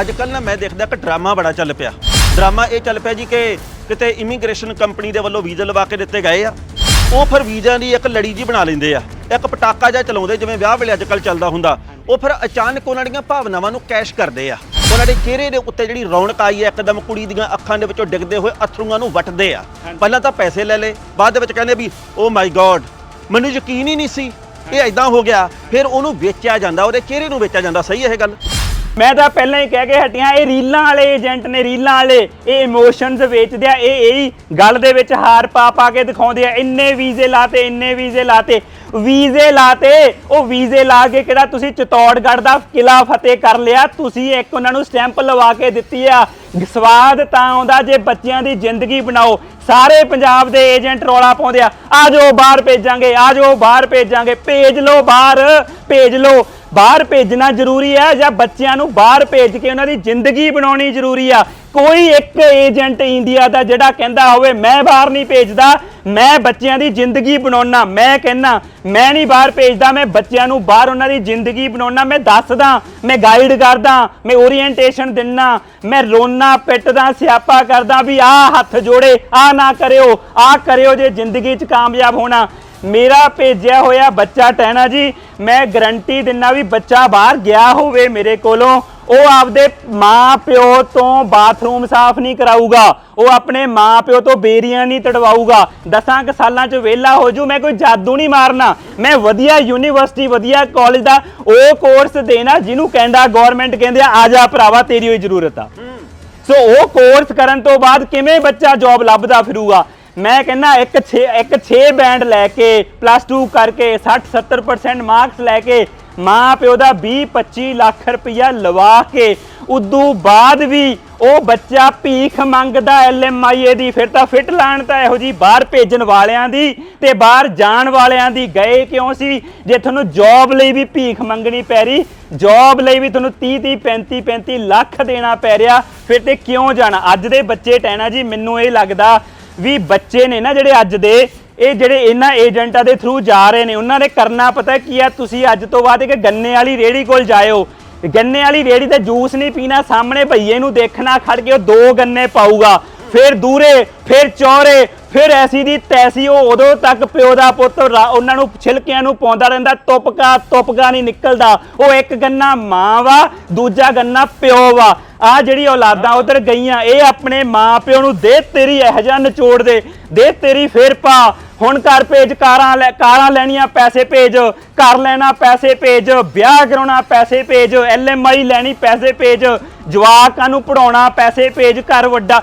ਅੱਜ ਕੱਲ ਨਾ ਮੈਂ ਦੇਖਦਾ ਕਿ ਡਰਾਮਾ ਬੜਾ ਚੱਲ ਪਿਆ। ਡਰਾਮਾ ਇਹ ਚੱਲ ਪਿਆ ਜੀ ਕਿ ਕਿਤੇ ਇਮੀਗ੍ਰੇਸ਼ਨ ਕੰਪਨੀ ਦੇ ਵੱਲੋਂ ਵੀਜ਼ਾ ਲਵਾ ਕੇ ਦਿੱਤੇ ਗਏ ਆ। ਉਹ ਫਿਰ ਵੀਜ਼ਿਆਂ ਦੀ ਇੱਕ ਲੜੀ ਜੀ ਬਣਾ ਲੈਂਦੇ ਆ। ਇੱਕ ਪਟਾਕਾ ਜਿਹਾ ਚਲਾਉਂਦੇ ਜਿਵੇਂ ਵਿਆਹ ਵੇਲੇ ਅੱਜ ਕੱਲ ਚੱਲਦਾ ਹੁੰਦਾ। ਉਹ ਫਿਰ ਅਚਾਨਕ ਉਹਨਾਂ ਦੀਆਂ ਭਾਵਨਾਵਾਂ ਨੂੰ ਕੈਸ਼ ਕਰਦੇ ਆ। ਉਹਨਾਂ ਦੇ ਚਿਹਰੇ ਦੇ ਉੱਤੇ ਜਿਹੜੀ ਰੌਣਕ ਆਈ ਹੈ ਇੱਕਦਮ ਕੁੜੀ ਦੀਆਂ ਅੱਖਾਂ ਦੇ ਵਿੱਚੋਂ ਡਿੱਗਦੇ ਹੋਏ ਅਥਰੂਆਂ ਨੂੰ ਵੱਟਦੇ ਆ। ਪਹਿਲਾਂ ਤਾਂ ਪੈਸੇ ਲੈ ਲੇ ਬਾਅਦ ਦੇ ਵਿੱਚ ਕਹਿੰਦੇ ਵੀ ਓ ਮਾਈ ਗॉड ਮੈਨੂੰ ਯਕੀਨ ਹੀ ਨਹੀਂ ਸੀ ਇਹ ਐਦਾਂ ਹੋ ਗਿਆ। ਫਿਰ ਉਹਨੂੰ ਵੇਚਿਆ ਜਾਂਦਾ ਉਹਦੇ ਚਿਹਰੇ ਨੂੰ ਵੇਚਿਆ ਜਾਂਦਾ ਸਹੀ ਇਹ ਗੱਲ? ਮੈਂ ਤਾਂ ਪਹਿਲਾਂ ਹੀ ਕਹਿ ਕੇ ਹਟਿਆ, ਇਹ ਰੀਲਾਂ ਵਾਲੇ ਏਜੰਟ ਨੇ, ਰੀਲਾਂ ਵਾਲੇ। ਇਹ ਇਮੋਸ਼ਨਸ ਵੇਚਦੇ ਆ, ਇਹ ਇਹੀ ਗੱਲ ਦੇ ਵਿੱਚ ਹਾਰ ਪਾ ਪਾ ਕੇ ਦਿਖਾਉਂਦੇ ਆ। ਇੰਨੇ ਵੀਜ਼ੇ ਲਾਤੇ, ਇੰਨੇ ਵੀਜ਼ੇ ਲਾਤੇ। ਵੀਜ਼ੇ ਲਾਤੇ, ਉਹ ਵੀਜ਼ੇ ਲਾ ਕੇ ਕਿਹੜਾ ਤੁਸੀਂ ਚਤੌੜਗੜ੍ਹ ਦਾ ਕਿਲਾ ਫਤਿਹ ਕਰ ਲਿਆ? ਤੁਸੀਂ ਇੱਕ ਉਹਨਾਂ ਨੂੰ ਸਟੈਂਪ ਲਵਾ ਕੇ ਦਿੱਤੀ ਆ। ਸਵਾਦ ਤਾਂ ਆਉਂਦਾ ਜੇ ਬੱਚਿਆਂ ਦੀ ਜ਼ਿੰਦਗੀ ਬਣਾਓ। ਸਾਰੇ ਪੰਜਾਬ ਦੇ ਏਜੰਟ ਰੌਲਾ ਪਾਉਂਦੇ ਆ। ਆ ਜਾਓ, ਬਾਹਰ ਭੇਜਾਂਗੇ, ਆ ਜਾਓ, ਬਾਹਰ ਭੇਜਾਂਗੇ। ਭੇਜ ਲਓ, ਬਾਹਰ। ਭੇਜ ਲਓ। ਬਾਹਰ ਭੇਜਣਾ ਜ਼ਰੂਰੀ ਹੈ ਜਾਂ ਬੱਚਿਆਂ ਨੂੰ ਬਾਹਰ ਭੇਜ ਕੇ ਉਹਨਾਂ ਦੀ ਜ਼ਿੰਦਗੀ ਬਣਾਉਣੀ ਜ਼ਰੂਰੀ ਆ? ਕੋਈ ਇੱਕ ਏਜੰਟ ਇੰਡੀਆ ਦਾ ਜਿਹੜਾ ਕਹਿੰਦਾ ਹੋਵੇ, ਮੈਂ ਬਾਹਰ ਨਹੀਂ ਭੇਜਦਾ, ਮੈਂ ਬੱਚਿਆਂ ਦੀ ਜ਼ਿੰਦਗੀ ਬਣਾਉਣਾ ਮੈਂ ਕਹਿੰਨਾ, ਮੈਂ ਨਹੀਂ ਬਾਹਰ ਭੇਜਦਾ, ਮੈਂ ਬੱਚਿਆਂ ਨੂੰ ਬਾਹਰ ਉਹਨਾਂ ਦੀ ਜ਼ਿੰਦਗੀ ਬਣਾਉਣਾ ਮੈਂ ਦੱਸਦਾ, ਮੈਂ ਗਾਈਡ ਕਰਦਾ, ਮੈਂ ਓਰੀਐਂਟੇਸ਼ਨ ਦਿੰਨਾ, ਮੈਂ ਰੋਣਾ ਪਿੱਟਦਾ, ਸਿਆਪਾ ਕਰਦਾ ਵੀ ਆਹ ਹੱਥ ਜੋੜੇ, ਆਹ ਨਾ ਕਰਿਓ, ਆਹ ਕਰਿਓ ਜੇ ਜ਼ਿੰਦਗੀ 'ਚ ਕਾਮਯਾਬ ਹੋਣਾ। ਮੇਰਾ ਭੇਜਿਆ ਹੋਇਆ ਬੱਚਾ ਟਹਿਣਾ ਜੀ ਮੈਂ ਗਰੰਟੀ ਦਿੰਨਾ ਵੀ ਬੱਚਾ ਬਾਹਰ ਗਿਆ ਹੋਵੇ ਮੇਰੇ ਕੋਲੋਂ ਉਹ ਆਪਦੇ ਮਾਂ ਪਿਓ ਤੋਂ ਬਾਥਰੂਮ ਸਾਫ਼ ਨਹੀਂ ਕਰਾਊਗਾ ਉਹ ਆਪਣੇ ਮਾਂ ਪਿਓ ਤੋਂ ਬੇਰੀਆਂ ਨਹੀਂ ਤੜਵਾਊਗਾ। ਦਸਾਂ ਕੁ ਸਾਲਾਂ ਚ ਵਿਹਲਾ ਹੋ ਜੂ ਮੈਂ ਕੋਈ ਜਾਦੂ ਨਹੀਂ ਮਾਰਨਾ। ਮੈਂ ਵਧੀਆ ਯੂਨੀਵਰਸਿਟੀ ਵਧੀਆ ਕਾਲਜ ਦਾ ਉਹ ਕੋਰਸ ਦੇਣਾ ਜਿਹਨੂੰ ਕਹਿੰਦਾ ਗਵਰਨਮੈਂਟ ਕਹਿੰਦੇ ਆ ਆ ਜਾ ਭਰਾਵਾ ਤੇਰੀ ਹੋਈ ਜ਼ਰੂਰਤ ਆ। ਸੋ ਉਹ ਕੋਰਸ ਕਰਨ ਤੋਂ ਬਾਅਦ ਕਿਵੇਂ ਬੱਚਾ ਜੌਬ ਲੱਭਦਾ ਫਿਰੂਗਾ? ਮੈਂ ਕਹਿੰਦਾ ਇੱਕ 6 ਇੱਕ 6 ਬੈਂਡ ਲੈ ਕੇ ਪਲੱਸ 2 ਕਰਕੇ 60 70% ਮਾਰਕਸ ਲੈ ਕੇ, ਮਾਂ ਪਿਓ ਦਾ 20 25 ਲੱਖ ਰੁਪਇਆ ਲਵਾ ਕੇ, ਉਦੋਂ ਬਾਅਦ ਵੀ ਉਹ ਬੱਚਾ ਭੀਖ ਮੰਗਦਾ ਐਲਐਮਆਈਏ ਦੀ, ਫਿਰ ਤਾਂ ਫਿੱਟ ਲਾਣ ਤਾਂ ਇਹੋ ਜੀ ਬਾਹਰ ਭੇਜਣ ਵਾਲਿਆਂ ਦੀ ਤੇ ਬਾਹਰ ਜਾਣ ਵਾਲਿਆਂ ਦੀ ਗਏ ਕਿਉਂ ਸੀ? ਜੇ ਤੁਹਾਨੂੰ ਜੌਬ ਲਈ ਵੀ ਭੀਖ ਮੰਗਣੀ ਪੈ ਰਹੀ ਜੌਬ ਲਈ ਵੀ ਤੁਹਾਨੂੰ 30 30 35 35 ਲੱਖ ਦੇਣਾ ਪੈ ਰਿਹਾ, ਫਿਰ ਤੇ ਕਿਉਂ ਜਾਣਾ? ਅੱਜ ਦੇ ਬੱਚੇ ਟੈਣਾ ਜੀ, ਮੈਨੂੰ ਇਹ ਲੱਗਦਾ ਵੀ ਬੱਚੇ ਨੇ ਨਾ ਜਿਹੜੇ ਅੱਜ ਦੇ, ਇਹ ਜਿਹੜੇ ਇਹਨਾਂ ਏਜੰਟਾਂ ਦੇ ਥਰੂ ਜਾ ਰਹੇ ਨੇ, ਉਹਨਾਂ ਨੇ ਕਰਨਾ ਪਤਾ ਕੀ ਆ? ਤੁਸੀਂ ਅੱਜ ਤੋਂ ਬਾਅਦ ਇੱਕ ਗੰਨੇ ਵਾਲੀ ਰੇੜੀ ਕੋਲ ਜਾਇਓ। ਗੰਨੇ ਵਾਲੀ ਰੇੜੀ ਦਾ ਜੂਸ ਨਹੀਂ ਪੀਣਾ, ਸਾਹਮਣੇ ਭਈਏ ਨੂੰ ਦੇਖਣਾ, ਖੜ ਕੇ ਉਹ ਦੋ ਗੰਨੇ ਪਾਊਗਾ। ਫਿਰ ਦੂਰੇ, ਫਿਰ ਚੌਰੇ, ਫਿਰ ਐਸੀ ਦੀ ਤੈਸੀ, ਉਹ ਉਦੋਂ ਤੱਕ ਪਿਓ ਦਾ ਪੁੱਤ ਰਾ- ਉਹਨਾਂ ਨੂੰ ਛਿਲਕਿਆਂ ਨੂੰ ਪਾਉਂਦਾ ਰਹਿੰਦਾ ਤੁਪਕਾ ਤੁਪਕਾ ਨਹੀਂ ਨਿਕਲਦਾ। ਉਹ ਇੱਕ ਗੰਨਾ ਮਾਂ ਵਾ, ਦੂਜਾ ਗੰਨਾ ਪਿਓ ਵਾ। ਆ ਜਿਹੜੀ ਔਲਾਦਾਂ ਉਧਰ ਗਈਆਂ, ਇਹ ਆਪਣੇ ਮਾਂ ਪਿਓ ਨੂੰ ਦੇ ਤੇਰੀ ਇਹ ਜਿਹਾ ਨਿਚੋੜ ਦੇ ਦੇ ਤੇਰੀ ਫੇਰ ਪਾ। ਹੁਣ ਘਰ ਭੇਜ, ਕਾਰਾਂ ਲੈ, ਕਾਰਾਂ ਲੈਣੀਆਂ, ਪੈਸੇ ਭੇਜ, ਘਰ ਲੈਣਾ, ਪੈਸੇ ਭੇਜ, ਵਿਆਹ ਕਰਾਉਣਾ, ਪੈਸੇ ਭੇਜ ਐਲਐਮਆਈ ਲੈਣੀ, ਪੈਸੇ ਭੇਜ, ਜਵਾਕਾਂ ਨੂੰ ਪੜਾਉਣਾ ਪੈਸੇ ਭੇਜ, ਘਰ ਵੱਡਾ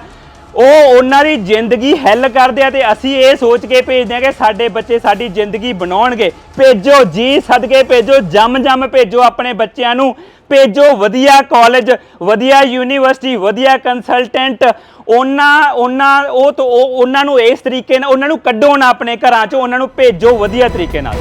ਉਹ ਉਹਨਾਂ ਦੀ ਜ਼ਿੰਦਗੀ ਹੈਲ ਕਰਦੇ ਆ ਤੇ ਅਸੀਂ ਇਹ ਸੋਚ ਕੇ ਭੇਜਦੇ ਆ ਕਿ ਸਾਡੇ ਬੱਚੇ ਸਾਡੀ ਜ਼ਿੰਦਗੀ ਬਣਾਉਣਗੇ। ਭੇਜੋ ਜੀ, ਸਦਕੇ ਭੇਜੋ ਜੰਮ ਜੰਮ ਭੇਜੋ ਆਪਣੇ ਬੱਚਿਆਂ ਨੂੰ। ਭੇਜੋ ਵਧੀਆ ਕਾਲਜ ਵਧੀਆ ਯੂਨੀਵਰਸਿਟੀ ਵਧੀਆ ਕੰਸਲਟੈਂਟ ਉਹਨਾਂ ਉਹਨਾਂ, ਉਹ ਤੋਂ ਉਹਨਾਂ ਨੂੰ ਇਸ ਤਰੀਕੇ ਨਾਲ, ਉਹਨਾਂ ਨੂੰ ਕੱਢੋ ਨਾ ਆਪਣੇ ਘਰਾਂ ਚੋਂ, ਉਹਨਾਂ ਨੂੰ ਭੇਜੋ ਵਧੀਆ ਤਰੀਕੇ ਨਾਲ।